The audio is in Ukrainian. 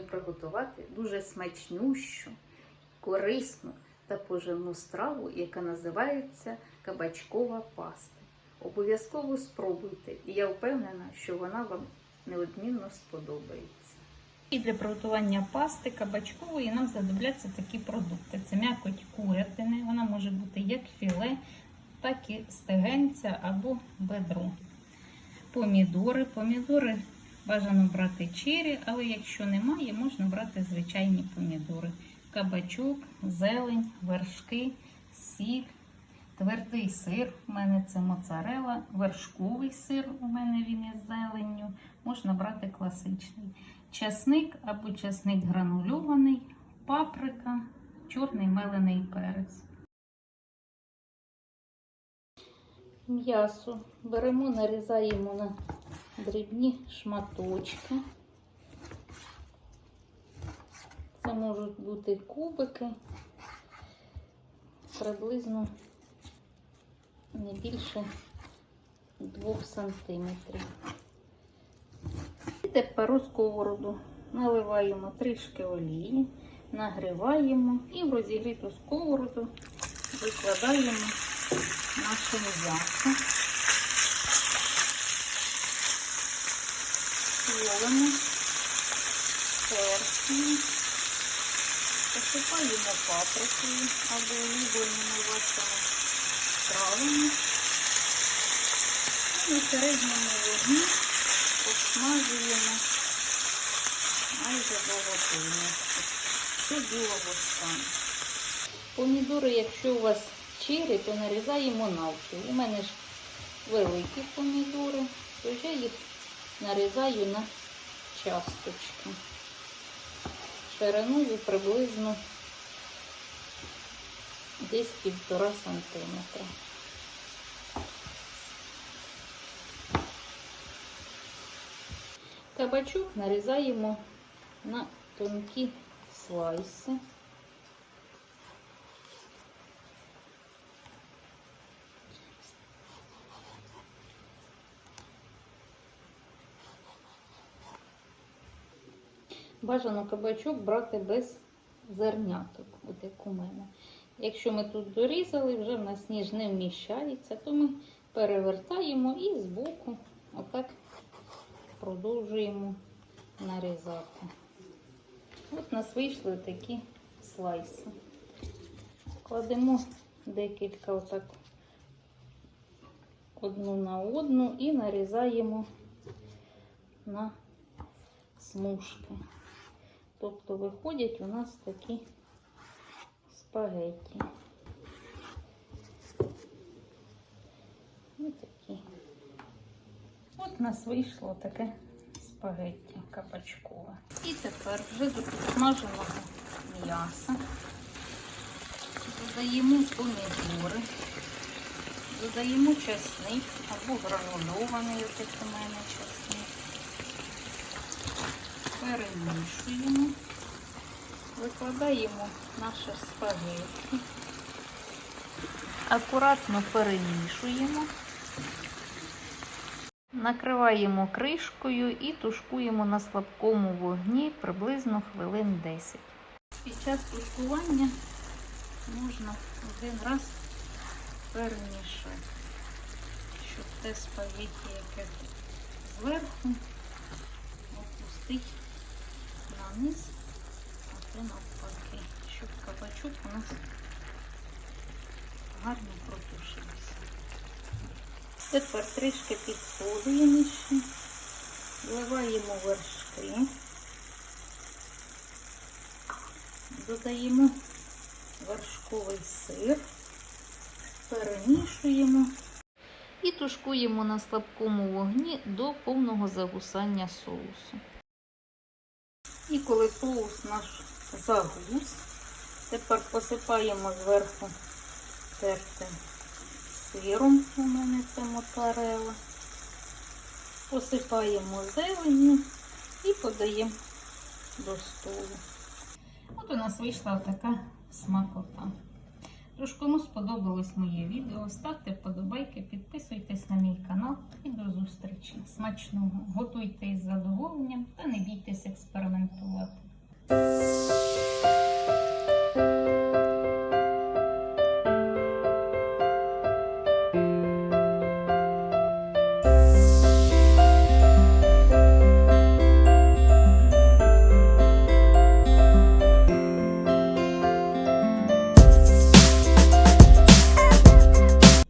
приготувати дуже смачнющу, корисну та поживну страву, яка називається кабачкова паста. Обов'язково спробуйте, і я впевнена, що вона вам неодмінно сподобається. І для приготування пасти кабачкової нам знадобляться такі продукти. Це м'якоть курятини, вона може бути як філе, так і стегенця або бедро. Помідори. Помідори бажано брати чері, але якщо немає, можна брати звичайні помідори. Кабачок, зелень, вершки, сіль, твердий сир. У мене це моцарела, вершковий сир. У мене він із зеленню. Можна брати класичний. Часник або часник гранульований, паприка, чорний мелений перець. М'ясо беремо, нарізаємо на дрібні шматочки. Це можуть бути кубики, приблизно не більше 2 сантиметрів. І тепер у сковороду наливаємо трішки олії, нагріваємо і в розігріту сковороду викладаємо наше м'ясо. Солимо, перцем, посипаємо паприкою або улюбленими вашими травами. І на середньому вогні обсмажуємо майже до готовності, до білого стану. Помідори, якщо у вас чирі, то нарізаємо навпіл. У мене ж великі помідори, то я їх нарізаю на часточки. Шириною приблизно десь півтора сантиметра. Кабачок нарізаємо на тонкі слайси. Бажано кабачок брати без зерняток, от як у мене. Якщо ми тут дорізали, вже в нас ніж не вміщається, то ми перевертаємо і збоку отак продовжуємо нарізати. От у нас вийшли такі слайси. Кладемо декілька отак одну на одну і нарізаємо на смужки. Тобто виходять у нас такі спагетті. Ось такі. От у нас вийшло таке спагетті кабачкове. І тепер вже до підсмаженого м'яса додаємо помідори, додаємо часник або гранульований, як у мене часник. Перемішуємо, викладаємо наше спагетті, акуратно перемішуємо. Накриваємо кришкою і тушкуємо на слабкому вогні приблизно хвилин 10. Під час тушкування можна один раз перемішати, щоб те спагетті, яке зверху, опустити на низ, а то навпаки, щоб кабачок у нас. Гарно протушився. Тепер трішки підсолюємо ще, вливаємо вершки, додаємо вершковий сир, перемішуємо. І тушкуємо на слабкому вогні до повного загусання соусу. І коли соус наш загус, тепер посипаємо зверху тертим сиром, у мене це моцарелла. Посипаємо зеленню і подаємо до столу. От у нас вийшла така смакота. Тож, кому сподобалось моє відео, ставте вподобайки, підписуйтесь на мій канал і до зустрічі. Смачного! Готуйте із задоволенням та не бійтеся.